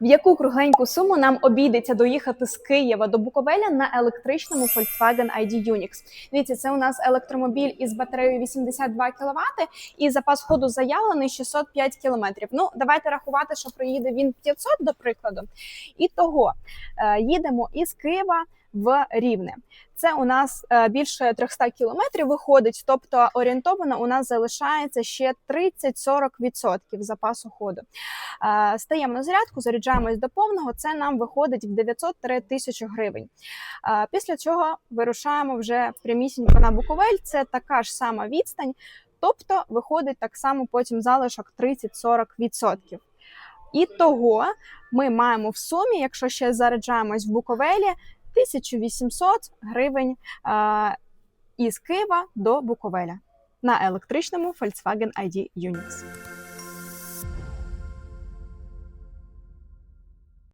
В яку кругленьку суму нам обійдеться доїхати з Києва до Буковеля на електричному Volkswagen ID Unix? Дивіться, це у нас електромобіль із батареєю 82 кВт і запас ходу заявлений 605 км. Ну, давайте рахувати, що проїде він 500, до прикладу. І того е, їдемо із Києва в Рівне. Це у нас е, більше 300 кілометрів виходить, тобто орієнтовано у нас залишається ще 30-40% запасу ходу. Е, Стаємо на зарядку, заряджаємось до повного. Це нам виходить в 900-1000 гривень. Е, Після цього вирушаємо вже прямісінько на Буковель. Це така ж сама відстань, тобто виходить так само потім залишок 30-40%. І того ми маємо в сумі, якщо ще заряджаємось в Буковелі, 1800 гривень із Києва до Буковеля на електричному Volkswagen ID Unix.